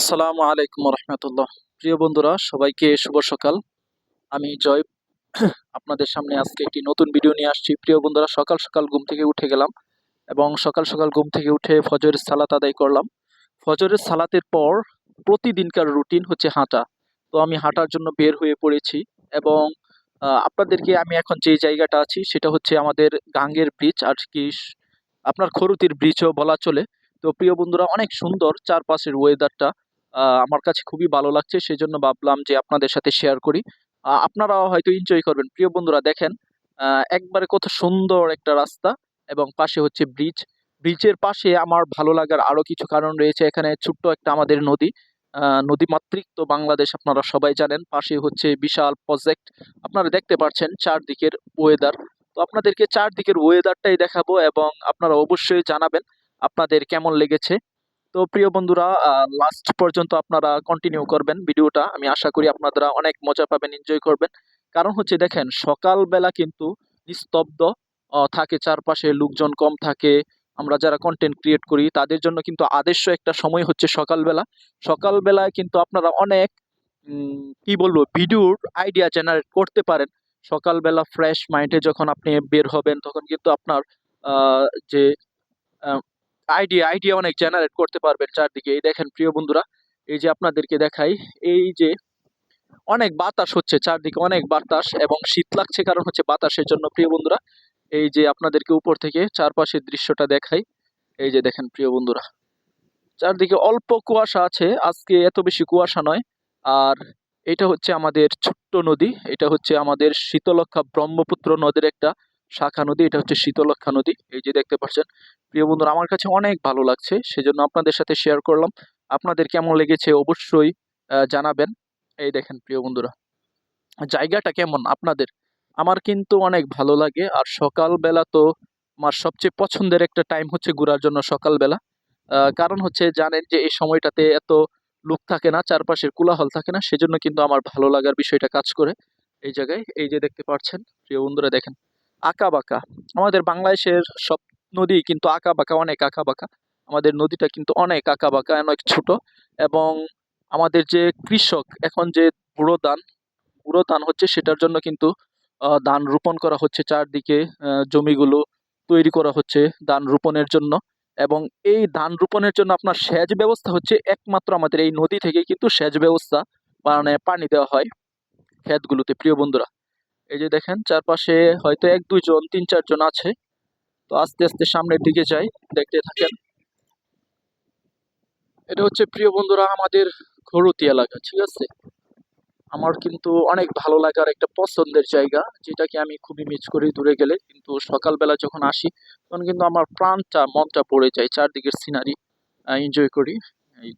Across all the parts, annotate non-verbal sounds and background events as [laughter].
আসসালামু আলাইকুম রহমতুল্লাহ। প্রিয় বন্ধুরা, সবাইকে শুভ সকাল। আমি জয়। [clears throat] আপনাদের সামনে আজকে একটি নতুন ভিডিও নিয়ে আসছি। প্রিয় বন্ধুরা, সকাল সকাল ঘুম থেকে উঠে গেলাম এবং সকাল সকাল ঘুম থেকে উঠে ফজরের সালাত আদায় করলাম। ফজরের সালাতের পর প্রতিদিনকার রুটিন হচ্ছে হাঁটা। তো আমি হাঁটার জন্য বের হয়ে পড়েছি এবং আপনাদেরকে আমি এখন যে জায়গাটা আছি সেটা হচ্ছে আমাদের গাঙ্গের ব্রিজ আর কি আপনার খরুতির ব্রিজও বলা চলে। তো প্রিয় বন্ধুরা, অনেক সুন্দর চারপাশের ওয়েদারটা আমার কাছে খুবই ভালো লাগছে। সেই জন্য ভাবলাম যে আপনাদের সাথে শেয়ার করি। আপনারাও হয়তো এনজয় করবেন। প্রিয় বন্ধুরা, দেখেন একবারে কত সুন্দর একটা রাস্তা এবং পাশে হচ্ছে ব্রিজ ব্রিজের পাশে আমার ভালো লাগার আরও কিছু কারণ রয়েছে। এখানে ছোট্ট একটা আমাদের নদী নদীমাতৃক তো বাংলাদেশ আপনারা সবাই জানেন। পাশে হচ্ছে বিশাল প্রজেক্ট আপনারা দেখতে পাচ্ছেন চারদিকের ওয়েদার তো আপনাদেরকে চারদিকের ওয়েদারটাই দেখাবো এবং আপনারা অবশ্যই জানাবেন আপনাদের কেমন লেগেছে। তো প্রিয় বন্ধুরা লাস্ট পর্যন্ত আপনারা কন্টিনিউ করবেন ভিডিওটা। আমি আশা করি আপনারা অনেক মজা পাবেন এনজয় করবেন। কারণ হচ্ছে দেখেন, সকালবেলা কিন্তু নিস্তব্ধ থাকে চারপাশে, লোকজন কম থাকে। আমরা যারা কন্টেন্ট ক্রিয়েট করি, তাদের জন্য কিন্তু আদর্শ একটা সময় হচ্ছে সকালবেলা। সকালবেলায় কিন্তু আপনারা অনেক কি বলব ভিডিওর আইডিয়া জেনারেট করতে পারেন। সকালবেলা ফ্রেশ মাইন্ডে যখন আপনি বের হবেন, তখন কিন্তু আপনার যে আইডিয়া আইডিয়া অনেক জেনারেট করতে পারবেন চারদিকে। এই দেখেন প্রিয় বন্ধুরা, এই যে আপনাদেরকে দেখাই, এই যে অনেক বাতাস হচ্ছে চারদিকে, অনেক বাতাস এবং শীত লাগছে কারণ হচ্ছে বাতাসের জন্য। প্রিয় বন্ধুরা, এই যে আপনাদেরকে উপর থেকে চারপাশের দৃশ্যটা দেখাই। এই যে দেখেন প্রিয় বন্ধুরা, চারদিকে অল্প কুয়াশা আছে। আজকে এত বেশি কুয়াশা নয়। আর এটা হচ্ছে আমাদের ছোট্ট নদী, এটা হচ্ছে আমাদের শীতলক্ষা ব্রহ্মপুত্র নদীর একটা শাখা নদী, এটা হচ্ছে শীতলক্ষা নদী। এই যে দেখতে পাচ্ছেন, প্রিয় বন্ধুরা, আমার কাছে অনেক ভালো লাগছে, সেজন্য আপনাদের সাথে শেয়ার করলাম। আপনাদের কেমন লেগেছে অবশ্যই জানাবেন। এই দেখেন, প্রিয় বন্ধুরা, জায়গাটা কেমন আপনাদের? আমার কিন্তু অনেক ভালো লাগে, আর সকালবেলা তো আমার সবচেয়ে পছন্দের একটা টাইম হচ্ছে ঘোরার জন্য সকালবেলা। কারণ হচ্ছে জানেন যে, এই সময়টাতে এত লোক থাকে না, চারপাশের কোলাহল থাকে না, সেজন্য কিন্তু আমার ভালো লাগার বিষয়টা কাজ করে। এই জায়গায়, এই যে দেখতে পাচ্ছেন, প্রিয় বন্ধুরা, দেখেন আঁকা বাঁকা। আমাদের বাংলাদেশের সব নদী কিন্তু আঁকা বাঁকা, অনেক আঁকা বাঁকা। আমাদের নদীটা কিন্তু অনেক আঁকা বাঁকা, অনেক ছোট। এবং আমাদের যে কৃষক, এখন যে বুড়ো ধান বুড়ো ধান হচ্ছে সেটার জন্য কিন্তু ধান রোপণ করা হচ্ছে চারদিকে জমিগুলো তৈরি করা হচ্ছে ধান রোপণের জন্য। এবং এই ধান রোপণের জন্য আপনার সেচ ব্যবস্থা হচ্ছে একমাত্র আমাদের এই নদী থেকে কিন্তু সেচ ব্যবস্থা মানে পানি দেওয়া হয় ক্ষেতগুলোতে প্রিয় বন্ধুরা। এই যে দেখেন, চারপাশে হয়তো এক, দুইজন, তিন, চারজন আছে। তো আস্তে আস্তে সামনের দিকে যাই, দেখতে থাকেন। এটা হচ্ছে প্রিয় বন্ধুরা আমাদের খরুতি এলাকা, ঠিক আছে? আমার কিন্তু অনেক ভালো লাগার একটা পছন্দের জায়গা, যেটাকে আমি খুবই মিস করি দূরে গেলে। কিন্তু সকালবেলা যখন আসি, তখন কিন্তু আমার প্রাণটা, মনটা পড়ে যায়, চারদিকের সিনারি এনজয় করি। এই।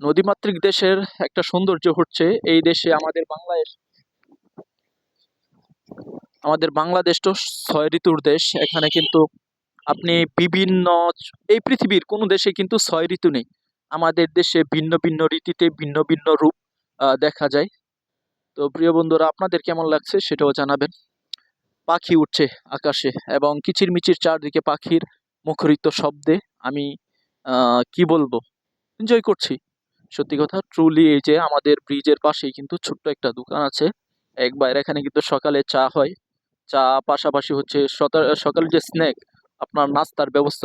নদীমাতৃক দেশের একটা সৌন্দর্য হচ্ছে এই দেশে আমাদের বাংলাদেশ আমাদের বাংলাদেশ তো ছয় ঋতুর দেশ। এখানে কিন্তু আপনি বিভিন্ন এই পৃথিবীর কোনো দেশে কিন্তু ছয় ঋতু নেই। আমাদের দেশে ভিন্ন ভিন্ন ঋতুতে ভিন্ন ভিন্ন রূপ দেখা যায়। তো প্রিয় বন্ধুরা, আপনাদের কেমন লাগছে সেটাও জানাবেন। পাখি উঠছে আকাশে এবং কিচিরমিচির চারদিকে পাখির মুখরিত শব্দে আমি কি বলব? এনজয় করছি। সত্যি কথা ট্রুলি এই যে আমাদের ব্রিজের পাশেই কিন্তু ছোট্ট একটা দোকান আছে। একবার এখানে কিন্তু সকালে চা হয়। চা পাশাপাশি হচ্ছে সকাল সকালে যে স্ন্যাক আপনার নাস্তার ব্যবস্থা